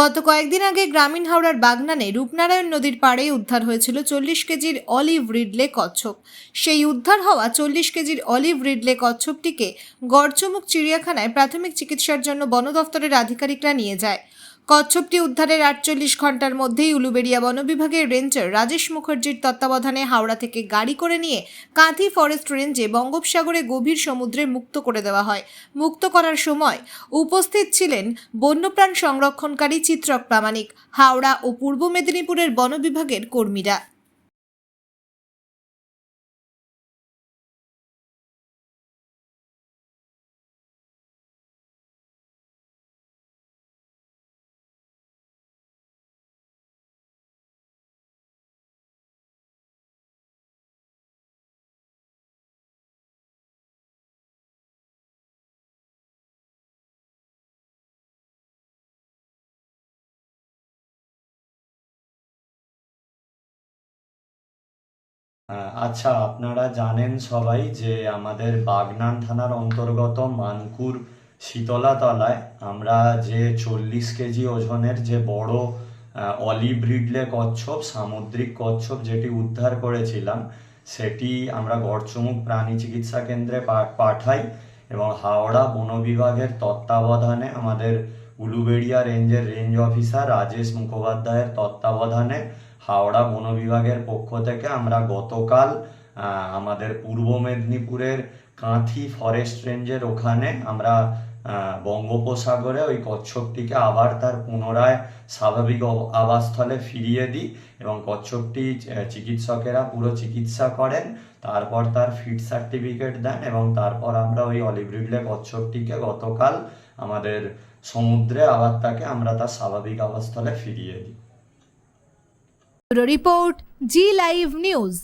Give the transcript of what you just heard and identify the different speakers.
Speaker 1: গত কয়েকদিন আগে গ্রামীণ হাওড়ার বাগনানে রূপনারায়ণ নদীর পাড়ে উদ্ধার হয়েছিল চল্লিশ কেজির অলিভ রিডলে কচ্ছপ। সেই উদ্ধার হওয়া চল্লিশ কেজির অলিভ রিডলে কচ্ছপটিকে গড়চমুক চিড়িয়াখানায় প্রাথমিক চিকিৎসার জন্য বন দফতরের আধিকারিকরা নিয়ে যায়। কচ্ছপটি উদ্ধারের আটচল্লিশ ঘণ্টার মধ্যেই উলুবেড়িয়া বনবিভাগের রেঞ্জার রাজেশ মুখার্জির তত্ত্বাবধানে হাওড়া থেকে গাড়ি করে নিয়ে কাঁথি ফরেস্ট রেঞ্জে বঙ্গোপসাগরে গভীর সমুদ্রে মুক্ত করে দেওয়া হয়। মুক্ত করার সময় উপস্থিত ছিলেন বন্যপ্রাণ সংরক্ষণকারী চিত্রক প্রামাণিক। হাওড়া ও পূর্ব মেদিনীপুরের বনবিভাগের কর্মীরা।
Speaker 2: আহ, আচ্ছা আপনারা জানেন সবাই যে আমাদের বাগনান থানার অন্তর্গত মানকুর শীতলাতলায় আমরা যে চল্লিশ কেজি ওজনের যে বড় আহ, অলিভ কচ্ছপ সামুদ্রিক কচ্ছপ যেটি উদ্ধার করেছিলাম সেটি আমরা গড়চমুখ প্রাণী চিকিৎসা কেন্দ্রে পা- পাঠাই এবং হাওড়া বন বিভাগের তত্ত্বাবধানে আমাদের উলুবেড়িয়া রেঞ্জের রেঞ্জ অফিসার রাজেশ মুখোপাধ্যায়ের তত্ত্বাবধানে হাওড়া বন বিভাগের পক্ষ থেকে আমরা গতকাল আমাদের পূর্ব মেদিনীপুরের কাঁথি ফরেস্ট রেঞ্জের ওখানে আমরা বঙ্গোপসাগরে ওই কচ্ছপটিকে আবার তার পুনরায় স্বাভাবিক আবাসস্থলে ফিরিয়ে দিই এবং কচ্ছপটি চিকিৎসকেরা পুরো চিকিৎসা করেন, তারপর তার ফিট সার্টিফিকেট দেন এবং তারপর আমরা ওই অলিভ রিডলে কচ্ছপটিকে গতকাল আমাদের সমুদ্রে আবার তাকে আমরা তার স্বাভাবিক আবাসস্থলে ফিরিয়ে দিই।
Speaker 1: Bureau report Zee live news.